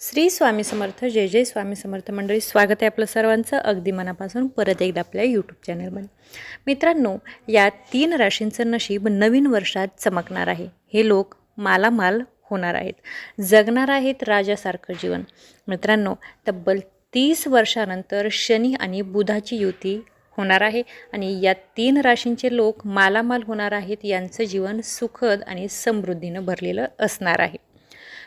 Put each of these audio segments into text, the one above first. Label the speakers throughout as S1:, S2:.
S1: श्री स्वामी समर्थ जय जय स्वामी समर्थ मंडळी स्वागत आहे आपलं सर्वांचं अगदी मनापासून परत एकदा आपल्या यूट्यूब चॅनलमध्ये मित्रांनो या तीन राशींचं नशीब नवीन वर्षात चमकणार आहे. हे लोक मालामाल होणार आहेत. जगणार आहेत राजासारखं जीवन. मित्रांनो तब्बल तीस वर्षानंतर शनी आणि बुधाची युती होणार आहे आणि या तीन राशींचे लोक मालामाल होणार आहेत यांचं जीवन सुखद आणि समृद्धीनं भरलेलं असणार आहे.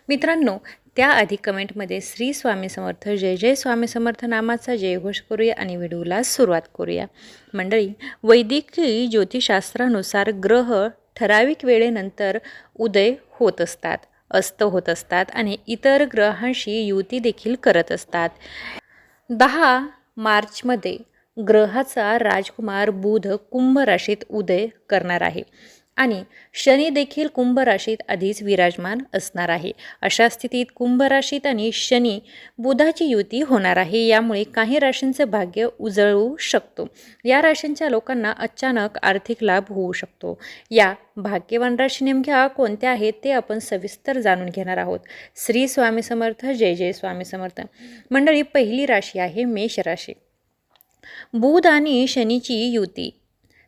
S1: मित्रांनो त्याआधी कमेंटमध्ये श्री स्वामी समर्थ जय जय स्वामी समर्थ नामाचा जयघोष करूया आणि व्हिडिओला सुरुवात करूया. मंडळी वैदिकी ज्योतिषशास्त्रानुसार ग्रह ठराविक वेळेनंतर उदय होत असतात अस्त होत असतात आणि इतर ग्रहांशी युती देखील करत असतात. दहा मार्चमध्ये ग्रहाचा राजकुमार बुध कुंभ राशीत उदय करणार आहे. आणि शनी देखील कुंभ राशीत आधीच विराजमान असणार आहे. अशा स्थितीत कुंभ राशीत आणि शनी बुधाची युती होणार आहे. यामुळे काही राशींचं भाग्य उजळू शकतो. या राशींच्या लोकांना अचानक आर्थिक लाभ होऊ शकतो. या भाग्यवान राशी नेमक्या कोणत्या आहेत ते आपण सविस्तर जाणून घेणार आहोत. श्री स्वामी समर्थ जय जय स्वामी समर्थ. मंडळी पहिली राशी आहे मेष राशी. बुध आणि शनीची युती.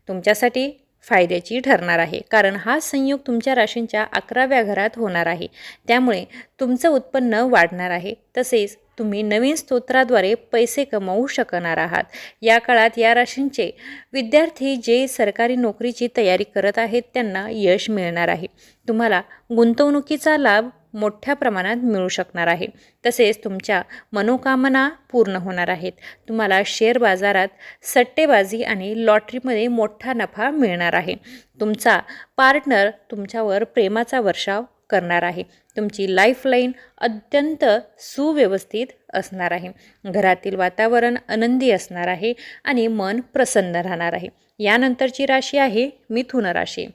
S1: तुमच्यासाठी फायद्याची ठरणार आहे. कारण हा संयोग तुमच्या राशींच्या अकराव्या घरात होणार आहे. त्यामुळे तुमचं उत्पन्न वाढणार आहे. तसेच तुम्ही नवीन स्तोत्राद्वारे पैसे कमवू शकणार आहात. या काळात या राशींचे विद्यार्थी जे सरकारी नोकरीची तयारी करत आहेत त्यांना यश मिळणार आहे. तुम्हाला गुंतवणुकीचा लाभ मोठ्या प्रमाणात मिळू शकणार आहे. तसेच तुमच्या मनोकामना पूर्ण होणार आहेत. तुम्हाला शेअर बाजारात सट्टेबाजी आणि लॉटरीमध्ये मोठा नफा मिळणार आहे. तुमचा पार्टनर तुमच्यावर प्रेमाचा वर्षाव करणार आहे. तुमची लाईफलाईन अत्यंत सुव्यवस्थित असणार आहे. घरातील वातावरण आनंदी असणार आहे आणि मन प्रसन्न राहणार आहे. यानंतरची राशी आहे मिथुन राशी.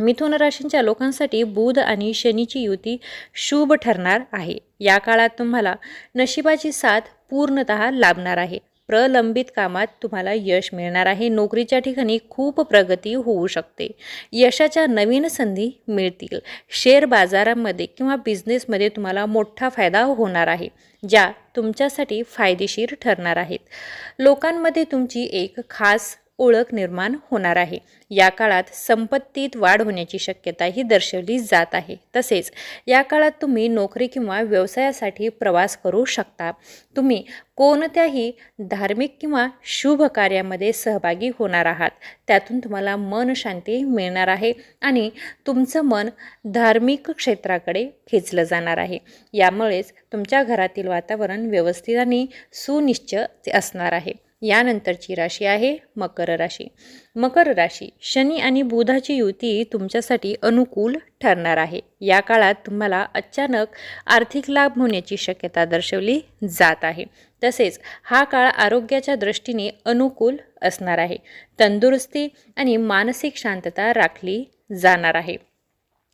S1: मिथुन राशींच्या लोकांसाठी बुध आणि शनीची युती शुभ ठरणार आहे. या काळात तुम्हाला नशिबाची साथ पूर्णत लाभणार आहे. प्रलंबित कामात तुम्हाला यश मिळणार आहे. नोकरीच्या ठिकाणी खूप प्रगती होऊ शकते. यशाच्या नवीन संधी मिळतील. शेअर बाजारामध्ये किंवा बिझनेसमध्ये तुम्हाला मोठा फायदा होणार आहे ज्या तुमच्यासाठी फायदेशीर ठरणार आहेत. लोकांमध्ये तुमची एक खास ओळख निर्माण होणार आहे. या काळात संपत्तीत वाढ होण्याची शक्यताही दर्शवली जात आहे. तसेच या काळात तुम्ही नोकरी किंवा व्यवसायासाठी प्रवास करू शकता. तुम्ही कोणत्याही धार्मिक किंवा शुभ कार्यामध्ये सहभागी होणार आहात. त्यातून तुम्हाला मन शांती मिळणार आहे आणि तुमचं मन धार्मिक क्षेत्राकडे खेचलं जाणार आहे. यामुळेच तुमच्या घरातील वातावरण व्यवस्थित आणि सुनिश्चित असणार आहे. यानंतरची राशी आहे मकर राशी. मकर राशी शनी आणि बुधाची युती तुमच्यासाठी अनुकूल ठरणार आहे. या काळात तुम्हाला अचानक आर्थिक लाभ होण्याची शक्यता दर्शवली जात आहे. तसेच हा काळ आरोग्याच्या दृष्टीने अनुकूल असणार आहे. तंदुरुस्ती आणि मानसिक शांतता राखली जाणार आहे.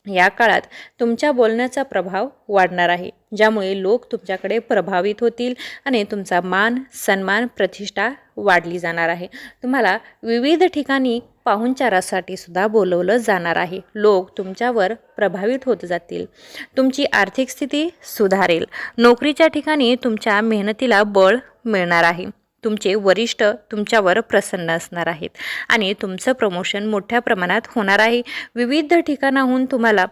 S1: या काळात तुमच्या बोलण्याचा प्रभाव वाढणार आहे ज्यामुळे लोक तुमच्याकडे प्रभावित होतील आणि तुमचा मान सन्मान प्रतिष्ठा वाढली जाणार आहे. तुम्हाला विविध ठिकाणी पाहुणचारासाठी सुद्धा बोलवलं जाणार आहे. लोक तुमच्यावर प्रभावित होत जातील. तुमची आर्थिक स्थिती सुधारेल. नोकरीच्या ठिकाणी तुमच्या मेहनतीला बळ मिळणार आहे. तुमचे वरिष्ठ तुमच्यावर प्रसन्न असणार आहेत. आणि तुमचं प्रमोशन मोठ्या प्रमाणात होणार आहे. विविध ठिकाणाहून तुम्हाला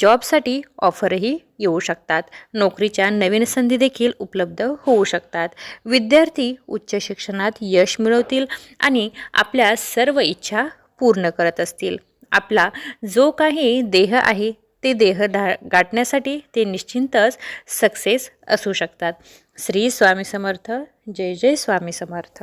S1: जॉबसाठी ऑफरही येऊ शकतात. नोकरीच्या नवीन संधी देखील उपलब्ध होऊ शकतात. विद्यार्थी उच्च शिक्षणात यश मिळवतील आणि आपल्या सर्व इच्छा पूर्ण करत असतील. आपला जो काही देह आहे ते देह धा गाठण्यासाठी ते निश्चिंतच सक्सेस असू शकतात. श्री स्वामी समर्थ जय जय स्वामी समर्थ.